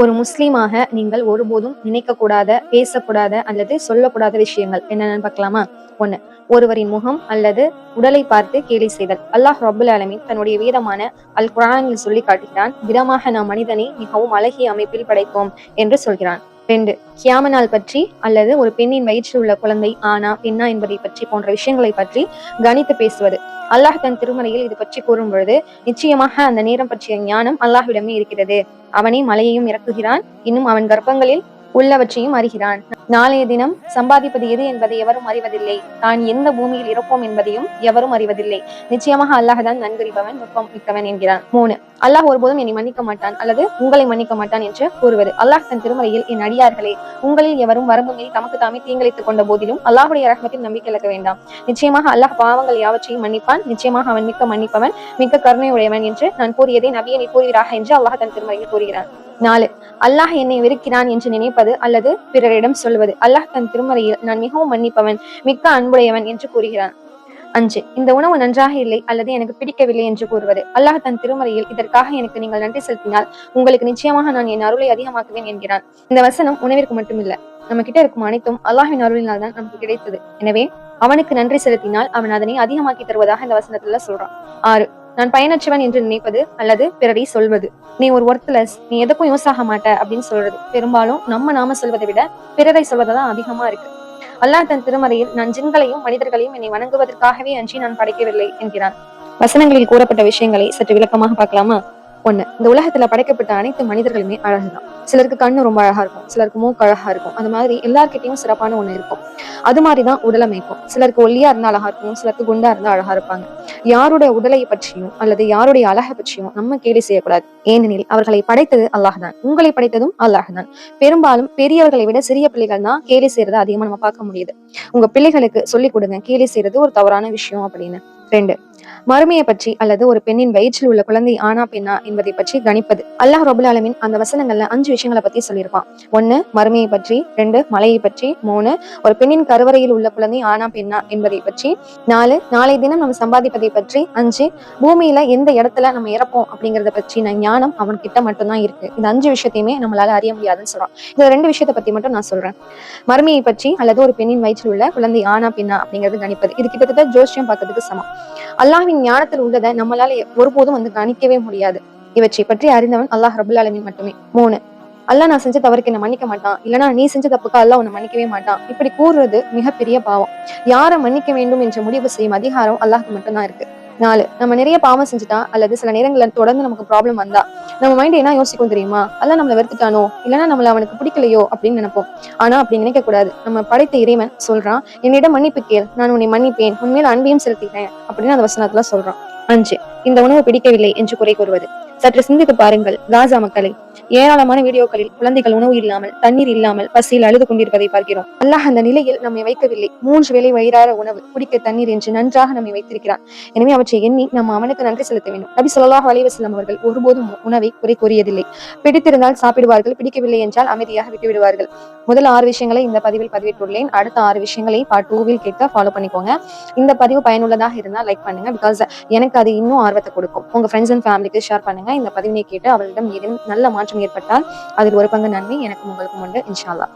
ஒரு முஸ்லீமாக நீங்கள் ஒருபோதும் நினைக்கக்கூடாத பேசக்கூடாத அல்லது சொல்லக்கூடாத விஷயங்கள். என்னென்னு பார்க்கலாமா? ஒண்ணு ஒருவரின் முகம் அல்லது உடலை பார்த்து கேலி செய்தல். அல்லாஹ் ரபுல் அலமின் தன்னுடைய வேதமான அல் குரானில் சொல்லி காட்டுகிறான் விதமாக நாம் மனிதனை மிகவும் அழகிய அமைப்பில் படைப்போம் என்று சொல்கிறான். ரெண்டு கியாம நாள் பற்றி அல்லது ஒரு பெண்ணின் வயிற்றில் உள்ள குழந்தை ஆனா பெண்ணா என்பதை பற்றி போன்ற விஷயங்களை பற்றி கணித்து பேசுவது. அல்லாஹ் தன் திருமலையில் இது பற்றி கூறும் பொழுது நிச்சயமாக அந்த நேரம் பற்றிய ஞானம் அல்லாஹ்விடமே இருக்கிறது. அவனே மலையையும் இறக்குகிறான் இன்னும் அவன் கர்ப்பங்களில் உள்ளவற்றையும் அறிகிறான். நாளைய தினம் சம்பாதிப்பது எது என்பதை எவரும் அறிவதில்லை. தான் எந்த பூமியில் இருப்போம் என்பதையும் எவரும் அறிவதில்லை. நிச்சயமாக அல்லாஹ் தான் நன்கறிபவன் நுட்பம் மிக்கவன் என்கிறான். மூணு அல்லாஹ் ஒருபோதும் என்னை மன்னிக்க மாட்டான் அல்லது உங்களை மன்னிக்க மாட்டான் என்று கூறுவது. அல்லாஹ் தன் திருமலையில் என் அடியார்களே உங்களில் எவரும் வரம்பு மீறி தமக்கு தாமே தீங்கிழைத்துக் கொண்ட போதிலும் அல்லாஹுடைய ரகமத்தில் நம்பிக்கை இழக்க வேண்டாம். நிச்சயமாக அல்லாஹ் பாவங்கள் யாவற்றையும் மன்னிப்பான். நிச்சயமாக அவன் மிக்க மன்னிப்பவன் மிக்க கருணையுடையவன் என்று நான் கூறியதை நபியை நீ கூறுகிறாக என்று அல்லாஹ் தன் திருமலையில் கூறுகிறான். நாலு. அல்லாஹ் என்னை வெறுக்கிறான் என்று நினைப்பது அல்லது பிறரிடம் சொல்வது. அல்லாஹ் தன் திருமறையில் நான் மிகவும் மன்னிப்பவன் மிக்க அன்புடையவன் என்று கூறுகிறான். அஞ்சு. இந்த உணவு நன்றாக இல்லை அல்லது எனக்கு பிடிக்கவில்லை என்று கூறுவது. அல்லாஹ் தன் திருமறையில் இதற்காக எனக்கு நீங்கள் நன்றி செலுத்தினால் உங்களுக்கு நிச்சயமாக நான் என் அருளை அதிகமாக்குவேன் என்கிறான். இந்த வசனம் உணவிற்கு மட்டுமில்ல நம்ம கிட்ட இருக்கும் அனைத்தும் அல்லாஹின் அருளினால் தான் நமக்கு கிடைத்தது. எனவே அவனுக்கு நன்றி செலுத்தினால் அவன் அதனை அதிகமாக்கி தருவதாக இந்த வசனத்துல சொல்றான். ஆறு. நான் பயனற்றவன் என்று நினைப்பது அல்லது பிறரை சொல்வது. நீ ஒரு ஒர்த்லெஸ் நீ எதுக்கும் யூஸ் ஆக மாட்ட அப்படின்னு சொல்றது. பெரும்பாலும் நம்ம நாம சொல்வதை விட பிறரை சொல்வதுதான் அதிகமா இருக்கு. அல்லாஹ் தன் திருமறையில் நான் ஜின்களையும் மனிதர்களையும் என்னை வணங்குவதற்காகவே அன்றி நான் படைக்கவில்லை என்கிறான். வசனங்களில் கூறப்பட்ட விஷயங்களை சற்று விளக்கமாக பார்க்கலாமா? ஒண்ணு இந்த உலகத்துல படைக்கப்பட்ட அனைத்து மனிதர்களுமே அழகுதான். சிலருக்கு கண்ணு ரொம்ப அழகா இருக்கும் சிலருக்கு மூக்கு அழகா இருக்கும். அது மாதிரி எல்லார்கிட்டையும் சிறப்பான ஒண்ணு இருக்கும். அது மாதிரிதான் உடலமைக்கும் சிலருக்கு ஒல்லியா இருந்தா அழகா இருக்கும் சிலருக்கு குண்டா இருந்தா அழகா இருப்பாங்க. யாருடைய உடலை பற்றியும் அல்லது யாருடைய அழகை பற்றியும் நம்ம கேலி செய்யக்கூடாது. ஏனெனில் அவர்களை படைத்தது அல்லாஹ் தான் உங்களை படைத்ததும் அல்லாஹ் தான் பெரும்பாலும் பெரியவர்களை விட சிறிய பிள்ளைகள் தான் கேலி செய்யறத அதிகமா நம்ம பார்க்க முடியுது. உங்க பிள்ளைகளுக்கு சொல்லிக் கொடுங்க கேலி செய்யறது ஒரு தவறான விஷயம் அப்படின்னு. ரெண்டு மறுமையை பற்றி அல்லது ஒரு பெண்ணின் வயிற்றில் உள்ள குழந்தை ஆனா பெண்ணா என்பதை பற்றி கணிப்பது. அல்லாஹ் ரபுல் அலமின் அந்த வசனங்கள்ல அஞ்சு விஷயங்களை பத்தி சொல்லியிருப்பான். ஒன்னு மறுமையை பற்றி. ரெண்டு மலையை பற்றி. மூணு ஒரு பெண்ணின் கருவறையில் உள்ள குழந்தை ஆனா பெண்ணா என்பதை பற்றி. நாலு நாளை தினம் நம்ம சம்பாதிப்பதை பற்றி. அஞ்சு பூமியில எந்த இடத்துல நம்ம இறப்போம் அப்படிங்கறத பற்றி ஞானம் அவன் கிட்ட மட்டும்தான் இருக்கு. இந்த அஞ்சு விஷயத்தையுமே நம்மளால அறிய முடியாதுன்னு சொல்றான். இந்த ரெண்டு விஷயத்தை பத்தி மட்டும் நான் சொல்றேன். மறுமையை பற்றி அல்லது ஒரு பெண்ணின் வயிற்றில் உள்ள குழந்தை ஆனா பெண்ணா அப்படிங்கிறது கணிப்பது. இது கிட்டத்தட்ட ஜோஷியம் பார்க்கறதுக்கு சமம். அல்லாஹ்வின் ஞானத்தில் உள்ளதை நம்மளால ஒருபோதும் வந்து கணிக்கவே முடியாது. இவற்றை பற்றி அறிந்தவன் அல்லாஹ் ரபுல் அலமின் மட்டுமே. மூணு அல்லாஹ் நான் செஞ்ச தவறுக்கு என்ன மன்னிக்க மாட்டான். இல்லனா நீ செஞ்ச தப்புக்கு அல்லாஹ் உன்னை மன்னிக்கவே மாட்டான். இப்படி கூறுறது மிகப்பெரிய பாவம். யாரை மன்னிக்க வேண்டும் என்ற முடிவு செய்யும் அதிகாரம் அல்லாஹ்க்கு மட்டும்தான் இருக்கு. நாலு. நம்ம நிறைய பாவம் செஞ்சுட்டா அல்லது சில நேரங்களில் தொடர்ந்து நமக்கு ப்ராப்ளம் வந்தா நம்ம மைண்ட் என்ன யோசிக்கும் தெரியுமா? அல்ல நம்மள வெறுத்துட்டானோ? இல்லைன்னா நம்மள அவனுக்கு பிடிக்கலையோ? அப்படின்னு நினைப்போம். ஆனா அப்படி நினைக்க கூடாது நம்ம படைத்த இறைவன் சொல்றான் என்னிடம் மன்னிப்பு கேள். நான் உன்னை மன்னிப்பேன். உண்மையில அன்பையும் செலுத்திட்டேன் அப்படின்னு அந்த வசனத்துல சொல்றான். அஞ்சு. இந்த உணவு பிடிக்கவில்லை என்று குறை கூறுவது. சற்று சிந்தித்து பாருங்கள். காசா மக்களை ஏராளமான வீடியோக்களில் குழந்தைகள் உணவு இல்லாமல் தண்ணீர் இல்லாமல் பசியில் அழுது கொண்டிருப்பதை பார்க்கிறோம். அல்லாஹ் அந்த நிலையில் நம்மை வைக்கவில்லை. மூன்று வேலை வயிறார உணவு குடிக்க தண்ணீர் என்று நன்றாக நம்மை வைத்திருக்கிறான் எனவே அவற்றை எண்ணி நம்ம அவனுக்கு நன்றி செலுத்த வேண்டும். நபி சொல்லாஹ் அலைவசல்லம் அவர்கள் ஒருபோதும் உணவை குறை கூறியதில்லை. பிடித்திருந்தால் சாப்பிடுவார்கள் பிடிக்கவில்லை என்றால் அமைதியாக விட்டுவிடுவார்கள் முதல் ஆறு விஷயங்களை இந்த பதிவில் பதிவிட்டுள்ளேன். அடுத்த ஆறு விஷயங்களை பார்ட் டூவில் கேட்க ஃபாலோ பண்ணிக்கோங்க. இந்த பதிவு பயனுள்ளதாக இருந்தால் லைக் பண்ணுங்க. பிகாஸ் எனக்கு அது இன்னும் ஆர்வத்தை கொடுக்கும். உங்க ஃப்ரெண்ட்ஸ் அண்ட் ஃபேமிலிக்கு ஷேர் பண்ணுங்க. இந்த பதிவினை கேட்டு அவர்களிடம் ஏதேனும் நல்ல மாற்றம் ஏற்பட்டால் அதில் ஒரு பங்கு நன்மை எனக்கும் உங்களுக்கும் உண்டு இன்ஷால்லா